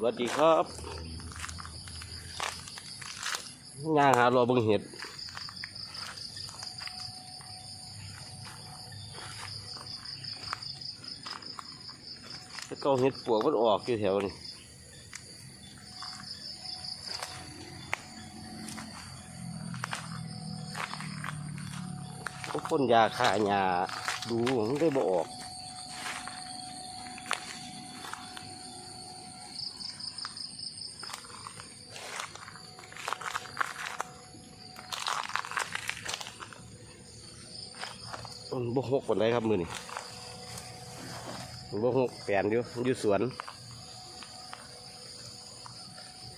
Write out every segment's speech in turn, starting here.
สวัสดีครับย่างหารอบิ่งเห็ดแต่เก็เห็ดปวกมันออกอยู่แถวนี้พวกคนยาฆ่าหญ้าดูมันได้บ่ออก มันบ่หกคนไรครับมือนี่มันบ่หกแปลนอยู่อยู่สวน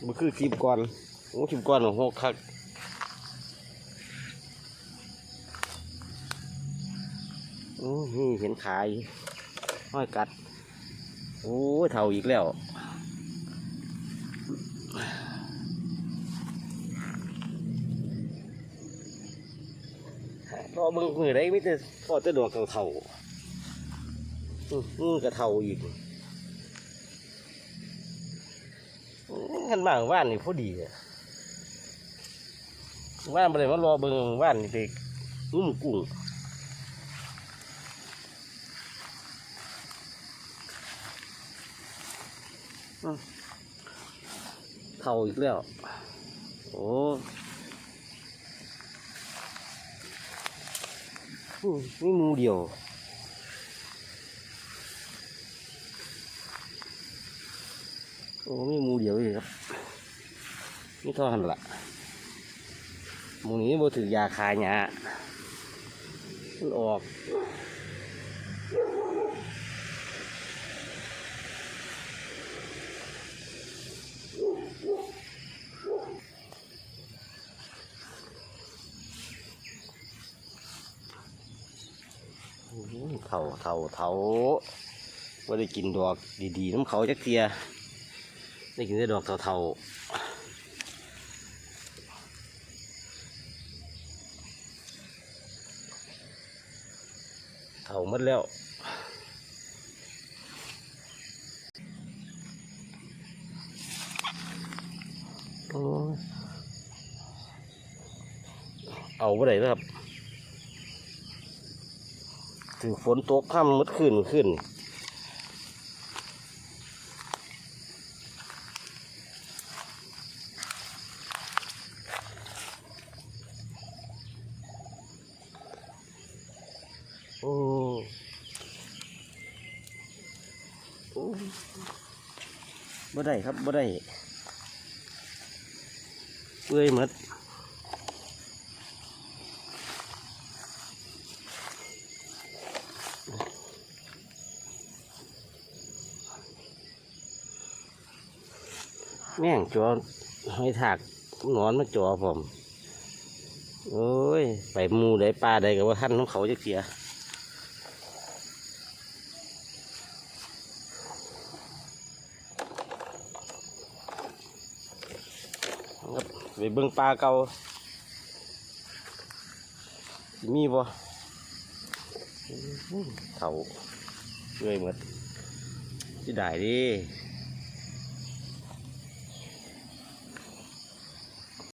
มันคือคลิปก่อนโอ้คลิปก่อนของหกคักโอ้นี่เห็นขายห้อยกัด โอ้ยเท่าอีกแล้ว พอมึงมือได้ไม่แต่พอจะดอกเท่าอือมือกระเทาอีกกันบ้างว่านนี่พอดีว่านไปเลยมารอเบิ่งว่านนี่ไปงุ้มกุ้งเท่าอีกแล้ว โอ้ มีมูเดียวโอ้มีมูเดียวเลยครับนี่ท่อหันละมูนี้โบถือยาคายหยามันออก อื้อหือ เท่าเท่าเท่าว่าได้กินดอกดีๆน้ำเขาจักเทียได้กินแต่ดอกเท่าเท่าเท่าหมดแล้วเอาไปไหนแล้วครับ ถึงฝนตกค่ำมืดขึ้นขึ้นโอ้โอ้บ่ได้ครับบ่ได้เปื่อยหมด แม่งจอให้ถากนอนมาจอผมโอ้ย ไปมูได้ปลาได้กับว่าท่านของเขาจะเสียรับไปเบิ่งปลาเก่ามีบ่เขาเลื่อยหมดที่ได้ดิ